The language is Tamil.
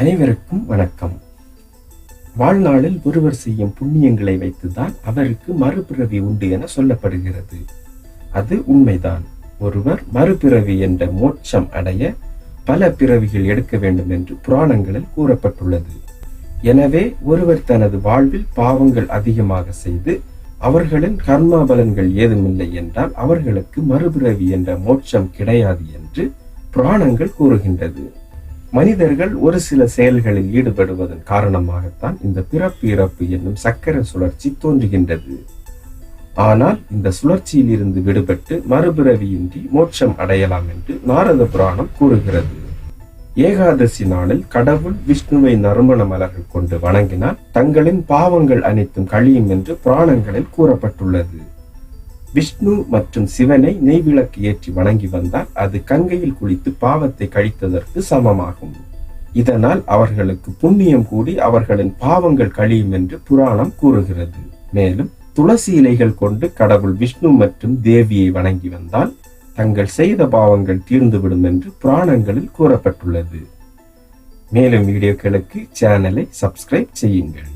அனைவருக்கும் வணக்கம். வாழ்நாளில் ஒருவர் செய்யும் புண்ணியங்களை வைத்துதான் அவருக்கு மறுபிறவி உண்டு என சொல்லப்படுகிறது. அது உண்மைதான். ஒருவர் மறுபிறவி என்ற மோட்சம் அடைய பல பிறவிகள் எடுக்க வேண்டும் என்று புராணங்களில் கூறப்பட்டுள்ளது. எனவே ஒருவர் தனது வாழ்வில் பாவங்கள் அதிகமாக செய்து அவர்களின் கர்மா பலன்கள் ஏதுமில்லை என்றால் அவர்களுக்கு மறுபிறவி என்ற மோட்சம் கிடையாது என்று புராணங்கள் கூறுகின்றது. மனிதர்கள் ஒரு சில செயல்களில் ஈடுபடுவதன் காரணமாகத்தான் இந்த பிறப்பு இறப்பு என்னும் சக்கர சுழற்சி தோன்றுகின்றது. ஆனால் இந்த சுழற்சியிலிருந்து விடுபட்டு மறுபிறவியின்றி மோட்சம் அடையலாம் என்று நாரத புராணம் கூறுகிறது. ஏகாதசி நாளில் கடவுள் விஷ்ணுவை நறுமண மலர்கள் கொண்டு வணங்கினால் தங்களின் பாவங்கள் அனைத்தும் கழியும் என்று புராணங்களில் கூறப்பட்டுள்ளது. விஷ்ணு மற்றும் சிவனை நெய்விளக்கு ஏற்றி வணங்கி வந்தால் அது கங்கையில் குளித்து பாவத்தை கழித்ததற்கு சமமாகும். இதனால் அவர்களுக்கு புண்ணியம் கூடி அவர்களின் பாவங்கள் கழியும் என்று புராணம் கூறுகிறது. மேலும் துளசி இலைகள் கொண்டு கடவுள் விஷ்ணு மற்றும் தேவியை வணங்கி வந்தால் தங்கள் செய்த பாவங்கள் தீர்ந்துவிடும் என்று புராணங்களில் கூறப்பட்டுள்ளது. மேலும் வீடியோக்களுக்கு சேனலை சப்ஸ்கிரைப் செய்யுங்கள்.